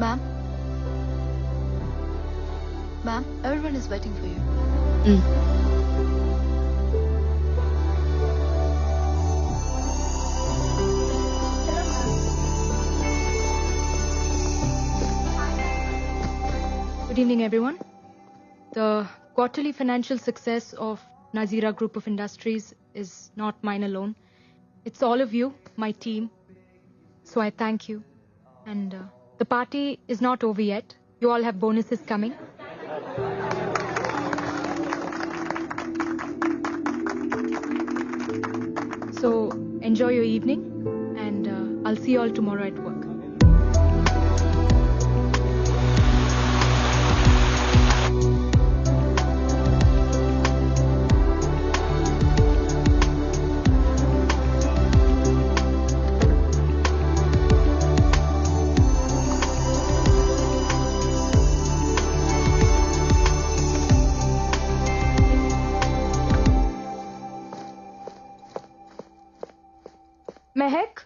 Ma'am? Ma'am, everyone is waiting for you. Hmm. Good evening, everyone. The quarterly financial success of Nazira Group of Industries is not mine alone. It's all of you, my team. So I thank you. And uh, the party is not over yet. You all have bonuses coming. So enjoy your evening, and uh, I'll see you all tomorrow at work. Mahak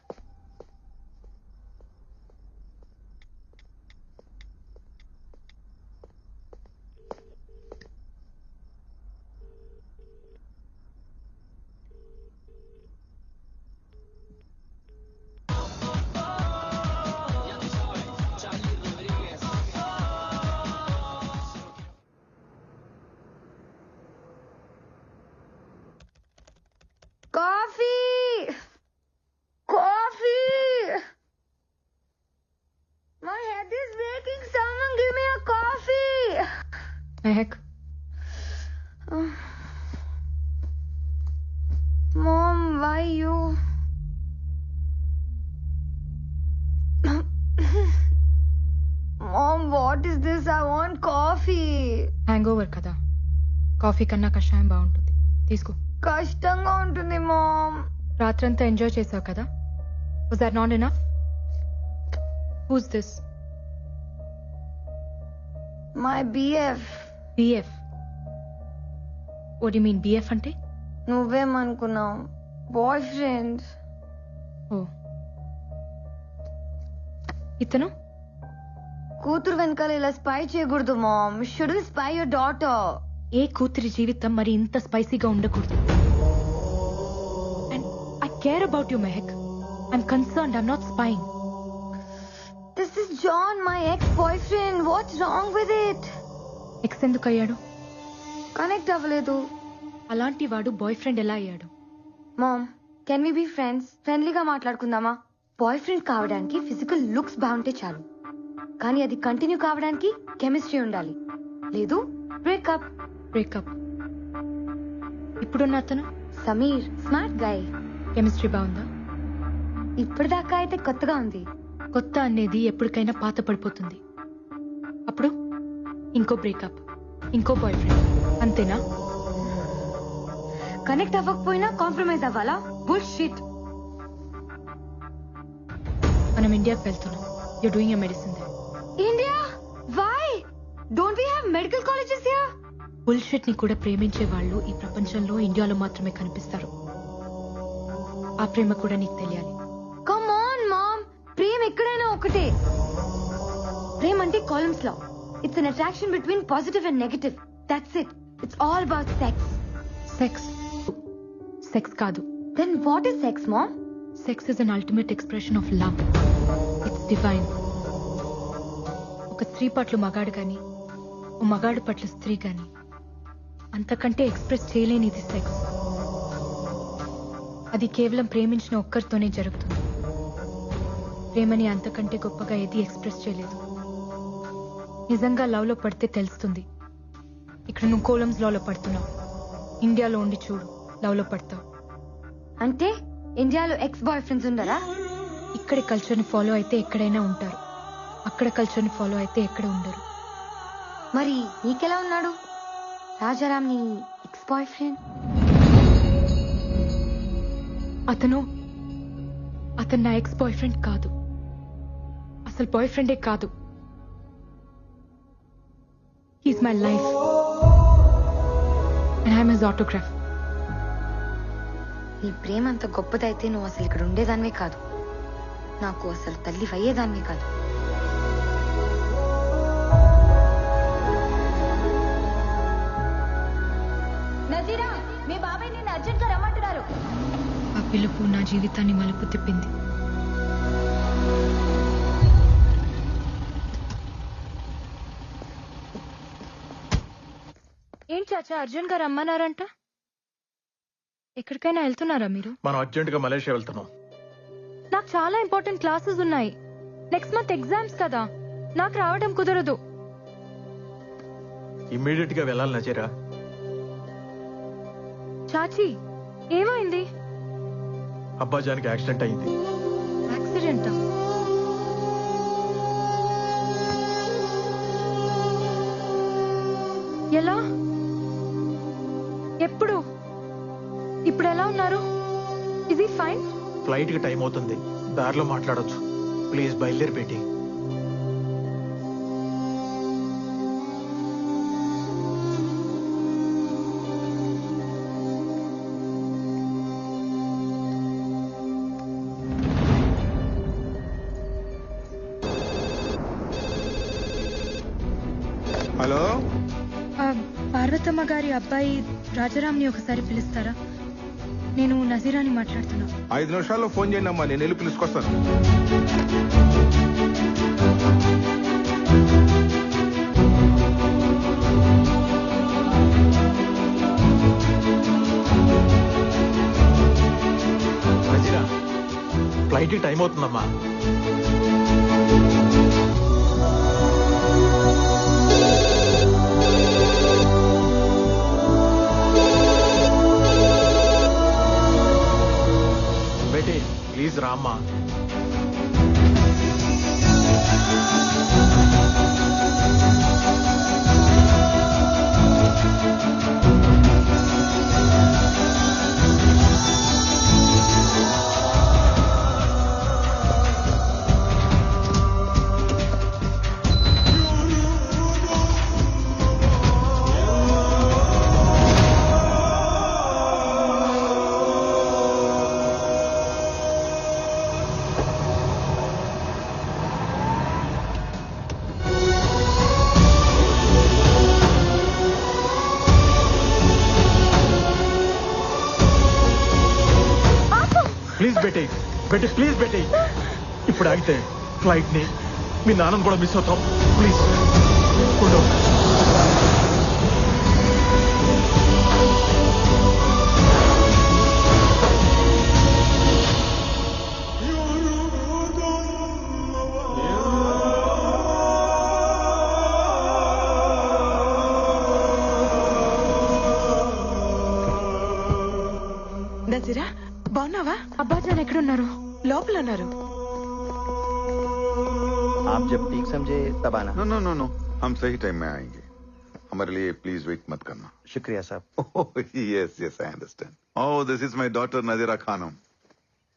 Mehek, Mom, why you? Mom, what is this? I want coffee. Hangover కదా. Coffee కన్నా కషాయం బాగుంటుంది. తీసుకో. కష్టంగా ఉంటుంది ma'am రాత్రంతా enjoy చేసావు కదా? Was that not enough who's this my BF BF OD mean BF అంటే? నువ్వేమనుకున్నావు? Boyfriend oh. ఇతను? కూతురు వెనకాల ఇలా స్పై చేయకూడదు mom should spy your daughter ఏ కూతురి జీవితం మరి ఇంత స్పైసీగా ఉండకూడదు? And I care about you Mehak I'm concerned I'm not spying this is John my ex boyfriend what's wrong with it ex ఎందుకు అయ్యాడు కనెక్ట్ అవ్వలేదు. అలాంటి వాడు బాయ్ ఫ్రెండ్ ఎలా అయ్యాడు? Mom can we be friends ఫ్రెండ్లీగా మాట్లాడుకుందామా? బాయ్ ఫ్రెండ్ కావడానికి ఫిజికల్ లుక్స్ బాగుంటే చాలు. కానీ అది కంటిన్యూ కావడానికి కెమిస్ట్రీ ఉండాలి. లేదు బ్రేకప్ బ్రేకప్ ఇప్పుడున్న అతను? సమీర్ స్మార్ట్ గై కెమిస్ట్రీ బాగుందా? ఇప్పటిదాకా అయితే కొత్తగా ఉంది. కొత్త అనేది ఎప్పటికైనా పాత పడిపోతుంది అప్పుడు? ఇంకో బ్రేకప్ ఇంకో బాయ్ ఫ్రెండ్ అంతేనా? కనెక్ట్ అవ్వకపోయినా కాంప్రమైజ్ అవ్వాలా? బుల్ షిట్ మనం ఇండియాకి వెళ్తున్నాం. You doing a medicine India why don't we have medical colleges here బుల్షిట్ని కూడా ప్రేమించే వాళ్ళు ఈ ప్రపంచంలో ఇండియాలో మాత్రమే కనిపిస్తారు. ఆ ప్రేమ కూడా నీకు తెలియాలి. కమ్ ఆన్ మామ్ ప్రేమ ఎక్కడైనా ఒకటే. ప్రేమ అంటే కాలమ్స్లో. It's an attraction between positive and negative that's it it's all about sex sex sex కాదు. Then what is sex mom sex is an ultimate expression of love it's divine ఒక స్త్రీ పట్ల మగాడు గాని ఓ మగాడు పట్ల స్త్రీ గాని అంతకంటే ఎక్స్ప్రెస్ చేయలేనిది సెక్స్ అది కేవలం ప్రేమించిన ఒక్కరితోనే జరుగుతుంది. ప్రేమని అంతకంటే గొప్పగా ఏది ఎక్స్ప్రెస్ చేయలేదు. నిజంగా లవ్లో పడితే తెలుస్తుంది. ఇక్కడ నువ్వు కోలమ్స్లో పడుతున్నావు. ఇండియాలో ఉండి చూడు లవ్లో పడతావు. అంటే ఇండియాలో ఎక్స్ బాయ్ ఫ్రెండ్స్ ఉండరా? ఇక్కడి కల్చర్ని ఫాలో అయితే ఎక్కడైనా ఉంటారు. అక్కడ కల్చర్ని ఫాలో అయితే ఎక్కడ ఉండరు. మరి నీకెలా ఉన్నాడు? రాజారాం నీ ఎక్స్ బాయ్ ఫ్రెండ్ అతను అతను నా ఎక్స్ బాయ్ ఫ్రెండ్ కాదు. అసలు బాయ్ ఫ్రెండే కాదు. He's my life and I'm his autograph నీ ప్రేమ అంత గొప్పదైతే నువ్వు అసలు ఇక్కడ ఉండేదానివే కాదు. నాకు అసలు తల్లి అయ్యేదానివే కాదు. మీ బాబాయ్ నిన్ను అర్జెంట్గా రమ్మంటున్నారు. ఆ పిలుపు నా జీవితాన్ని మలుపు తిప్పింది. చాచా అర్జున్ గారు రమ్మన్నారంట? ఎక్కడికైనా వెళ్తున్నారా మీరు? మనం అర్జెంట్గా మలేషియా వెళ్తున్నాం. నాకు చాలా ఇంపార్టెంట్ క్లాసెస్ ఉన్నాయి. నెక్స్ట్ మంత్ ఎగ్జామ్స్ కదా. నాకు రావడం కుదరదు. ఇమ్మీడియట్గా వెళ్ళాలి నజీరా. చాచి ఏమైంది? అబ్బాజానికి యాక్సిడెంట్ అయింది. యాక్సిడెంటా? ఎలా? ఎప్పుడు? ఇప్పుడు ఎలా ఉన్నారు? ఇది ఫైన్ ఫ్లైట్కి టైం అవుతుంది. దారిలో మాట్లాడొచ్చు. ప్లీజ్ బయలుదేరి పెట్టి హలో పార్వతమ్మ గారి అబ్బాయి రాజారాంని ఒకసారి పిలుస్తారా? నేను నజీరాని మాట్లాడుతున్నా. ఐదు నిమిషాల్లో ఫోన్ చేయండి అమ్మా నేను వెళ్ళి పిలుచుకొస్తాను. నజీరా ఫ్లైట్ టైం అవుతుందమ్మా. ప్లీజ్ రామ్మా బెట్టి ప్లీజ్ బెట్టి ఇప్పుడు ఆగితే ఫ్లైట్ని మీ నాన్నను కూడా మిస్ అవుతాం. ప్లీజ్ ఉండు. బాగున్నావా? అబ్బాజాన్ ఎక్కడున్నారు? లోపల అన్నారు आप जब ठीक समझे तब आना नो नो नो नो हम सही टाइम में आएंगे हमारे लिए प्लीज वेट मत करना शुक्रिया साहब yes yes I understand oh this is my daughter Nazira Khanam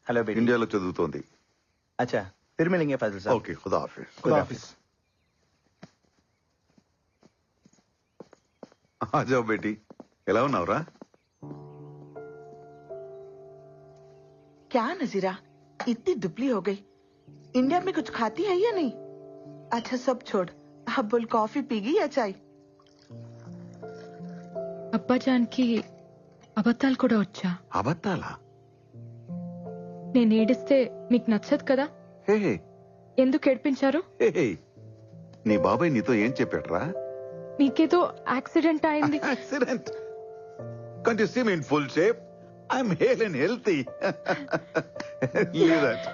hello बेटी ఇండియాలో చదువుతోంది अच्छा फिर मिलेंगे फैजल साहब ఓకే ఖుదా హాఫీజ్ खुदा हाफिज ఆజావ్ బేటీ ఎలా ఉన్నావురా క్యా నజీరా इतनी दुबली हो गई इंडिया में कुछ खाती है या नहीं अच्छा सब छोड़ अब बोल कॉफी पीगी या चाय అబ్బాజాన్కి అబద్ధాలు కూడా వచ్చా అబద్ధాలా నేను ఏడిస్తే మీకు నచ్చదు కదా హే హే ఎందుకు ఏడిపించారు హే హే నీ బాబాయ్ నీతో ఏం చెప్పాడ్రా మీకేదో యాక్సిడెంట్ అయింది accident can't you see me in full shape I'm hale and healthy leave that